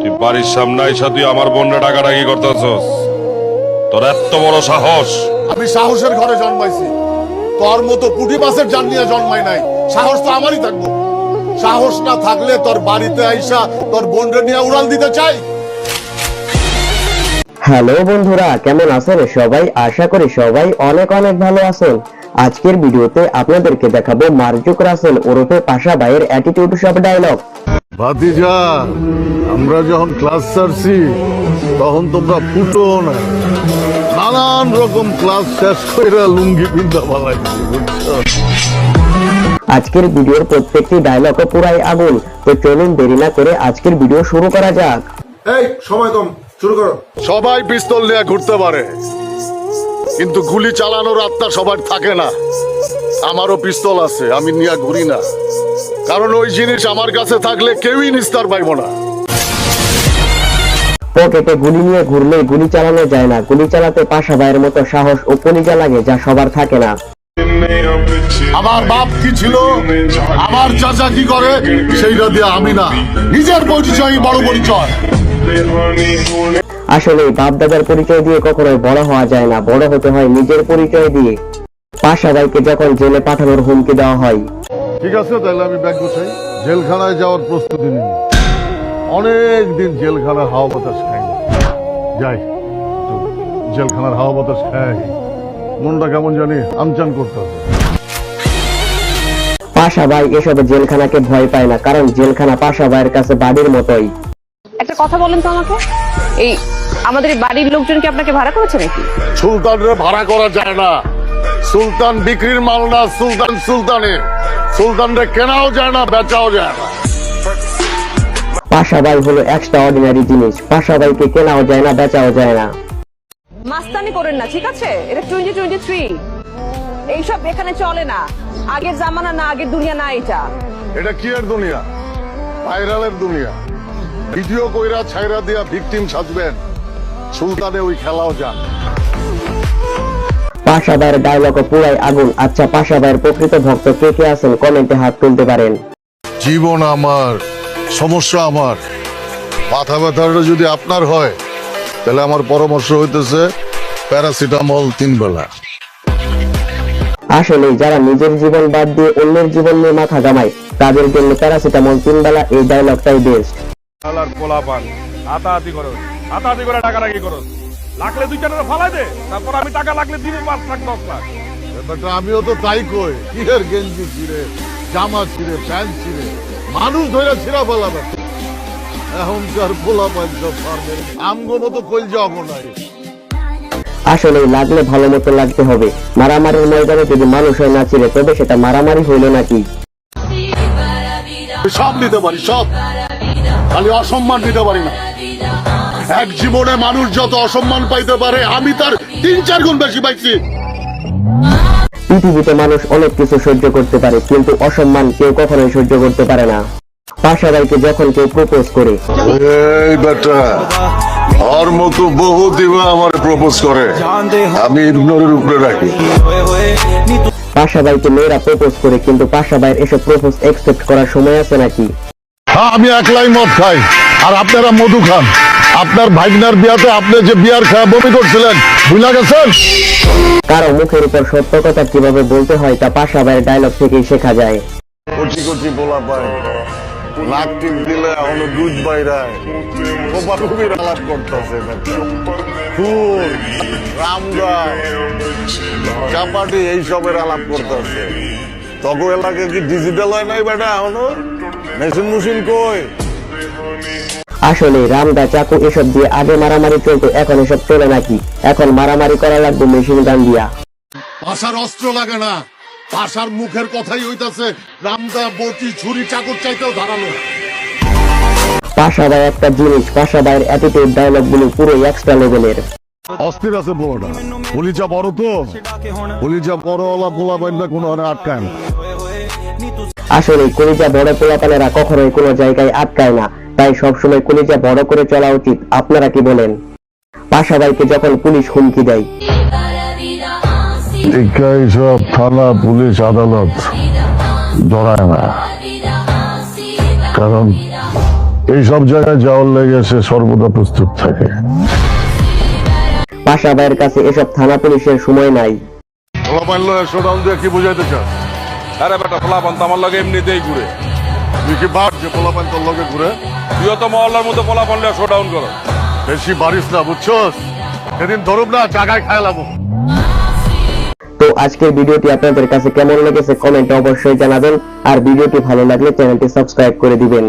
তুই বাড়ির সামনে আইসা তুই আমার বোনরে ডাকাডাকি করতেছস। তোর এত বড় সাহস। আমি সাহসের ঘরে জন্মাইছি। তোর মতো পুটি মাছের জান নিয়ে জন্মাই নাই। সাহস তো আমারই থাকব। সাহস না থাকলে তোর বাড়িতে আইসা তোর বোনরে নিয়ে উড়াল দিতে চাই। হ্যালো বন্ধুরা কেমন আছেন সবাই? আশা করি সবাই অনেক অনেক ভালো আছেন। আজকের ভিডিওতে আপনাদেরকে দেখাবো মার্জুক রাসেল ওরফে পাশা ভাইয়ের অ্যাটিটিউড সব ডায়লগ ভাতিজা আমরা যখন ক্লাস ছাড়ছি তখন তোমরা ফুটো না। নানান রকম ক্লাস শেষ করে লুঙ্গি বানাইছি বুঝছ? আজকের ভিডিওর প্রত্যেকটি ডায়লগও পুরাই আগুন। তো চলুন দেরি না করে আজকের ভিডিও শুরু করা যাক। এই সময় কম শুরু করো। সবাই পিস্তল নিয়ে ঘুরতে পারে। কিন্তু গুলি চালানোর আত্মা সবার থাকে না। আমারও পিস্তল আছে আমি নিয়ে ঘুরি না। কারণ ওই জিনিস আমার কাছে থাকলে কেউই নিস্তার পাইব না। পকেটে গুলি নিয়ে ঘুরলে গুলি চালানো যায় না। গুলি চালাতে পাশা ভাইয়ের মতো সাহস ও কলিজা লাগে যা সবার থাকে না। আমার বাপ কি ছিল? আমার চাচা কি করে? সেইটা দিয়ে আমি না। নিজের পরিচয় বড় পরিচয়। আসলে বাপ দাদার পরিচয় দিয়ে কখনোই বড় হওয়া যায় না। বড় হতে হয় নিজের পরিচয় দিয়ে। পাশা ভাইকে যখন জেলে পাঠানোর হুমকি দেওয়া হয়। ঠিক আছে তাহলে আমি ব্যাগ গুছাই। জেলখানায় যাওয়ার প্রস্তুতি নিই। অনেক দিন জেলখানার হাওয়া বাতাস খাই যাই জেলখানার হাওয়া বাতাস খাই। মনটা কেমন জানি আমচান করতে হবে। পাশা ভাই এসবে জেলখানাকে ভয় পায় না কারণ জেলখানা পাশা ভাইয়ের কাছে বাড়ির মতোই। একটা কথা বলেন তো আমাকে। এই আমাদের এই বাড়ির লোকজন কি আপনাকে ভাড়া করেছে নাকি? সুলতানরে ভাড়া করা যায় না। সুলতান বিক্রির মাল না সুলতান সুলতানের সুলতানরে কেনাও যায় না বেচাও যায় না। পাশা ভাই হলো এক্সট্রা অর্ডিনারি জিনিস। পাশা ভাইকে কেনাও যায় না বেচাও যায় না। মাস্তানি করেন না ঠিক আছে? এটা টোয়েন্টি টোয়েন্টি থ্রি এইসব এখানে চলে না। আগের জামানা না আগের দুনিয়া না এটা। এটা কি এর দুনিয়া? ভাইরালের দুনিয়া। ভিডিও কইরা ছাইরা দিয়া ভিকটিম সাজবেন। সুলতানে ওই খেলাও যান। পাশা ভাইয়ের ডায়লগ পুরাই আগুন। আচ্ছা পাশা ভাইয়ের প্রকৃত ভক্ত কে কে আছেন? কমেন্টে হাত তুলতে পারেন। জীবন আমার সমস্যা আমার। মাথা ব্যথাটা যদি আপনার হয় তাহলে আমার পরামর্শ হইতেছে প্যারাসিটামল তিন বেলা। আসলে যারা নিজের জীবন বাদ দিয়ে অন্যের জীবন নিয়ে মাথা ঘামায় তাদের জন্য প্যারাসিটামল তিন বেলা এই ডায়লগটাই বেস্ট হাতাহাতি করো। হাতাহাতি করে ডাকাডাকি করো। লাগলে দুই চারটা ফালাই দে তারপর আমি টাকা লাগলে দিনে পাঁচ লাখ দশ লাখ। ব্যাপারটা আমিও তো তাই কই। কিহের গেঞ্জি ছিঁড়ে জামা ছিঁড়ে প্যান্ট ছিঁড়ে মানুষ ধরে ছিঁড়া ফেলাবে এখনকার পোলা পাঞ্চা ফার্মের আমগো মতো যাব নাই আসলে লাগলে ভালো মতো লাগতে হবে। মারামারির ময়দানে যদি মানুষ হয় না ছিল তবে সেটা মারামারি হইল নাকি? সব নিতে পারি সব। খালি অসম্মান নিতে পারি না। এক জীবনে মানুষ যত অসম্মান পাইতে পারে আমি তার তিন চার গুণ বেশি পাইছি। পৃথিবীতে মানুষ অনেক কিছু সহ্য করতে পারে কিন্তু অসম্মান কেউ কখনোই সহ্য করতে পারে না। পাশা ভাইকে যখন কেউ প্রপোজ করে এই বেটা ওর মতো বহু দিবা আমার প্রপোজ করে। আমি ইগনোরের উপরে রাখি। পাশা ভাইকে মেয়েরা প্রপোজ করে কিন্তু পাশা ভাইয়ের এসব প্রপোজ একসেপ্ট করার সময় আছে নাকি? আমি একলাই মদ খাই। আর আপনারা মধু খান। আপনার ভাইগনার বিয়াতে আপনি যে বিয়ার খাওয়া বমি করছিলেন ভুলা গেছেন? কারও মুখের উপর সত্য কথা কীভাবে বলতে হয় তা পাশা ভাইয়ের ডায়লগ থেকেই শেখা যায়। কচি কচি পোলা পায়। নাক টিপ দিলে এখনও দুধ বাইরায় কোপাকুপির আলাপ করতেছে ফুল চাপাটি এইসবের আলাপ করতেছে। তখন এলাকা কি ডিজিটাল হয় নাই বেটা এখনও? মেশিন মেশিন কই? আসলে রামদা চাকু এসব দিয়ে আগে মারামারি চলতো এখন এসব চলে নাকি? এখন মারামারি করা লাগবে মেশিন গান দিয়া পাশার অস্ত্র লাগে না। পাশার মুখের কথাই হইতাছে রামদা বটি ছুরি চাকর চাইতেও ধারালো। পাশা ভাই একটা জিনিস পাশা ভাইয়ের অ্যাটিটিউড ডায়লগগুলো পুরো এক্সট্রা লেভেলের অস্থির আছে বড়টা পুলিচা বড় তো। পুলিচা বড়ওয়ালা পোলা বাইন্দা কোনো আটকায় না। আসলে কলিজা বড় পোলাপানেরা কখনোই কোনো জায়গায় আটকায় না। তাই সবসময় কলিজা বড় করে চলা উচিত। আপনারা কি বলেন? পাশা ভাইকে যখন পুলিশ হুমকি দেয়। সব থানা পুলিশ আদালত জড়ায় না। কারণ এই সব জায়গায় যাওয়ার লেগে সে সর্বদা প্রস্তুত থাকে। পাশা ভাইয়ের কাছে এসব থানা পুলিশের সময় নাই। কি বুঝাইতে চাস? আরে বেটা পোলাপান তো আমার লগে এমনিতেই ঘুরে। তুই কি ভাব যে পোলাপান তোর লগে ঘুরে? তুইও তো মহল্লার মতো পোলাপান লিয়ে শোডাউন করো। বেশি বাড়িস না বুঝছস? সেদিন ধরুম না জায়গায় খাইলাম তো আজকের ভিডিওটি আপনাদের কাছে কেমন লেগেছে কমেন্টে অবশ্যই জানাবেন। আর ভিডিওটি ভালো লাগলে চ্যানেলটি সাবস্ক্রাইব করে দিবেন।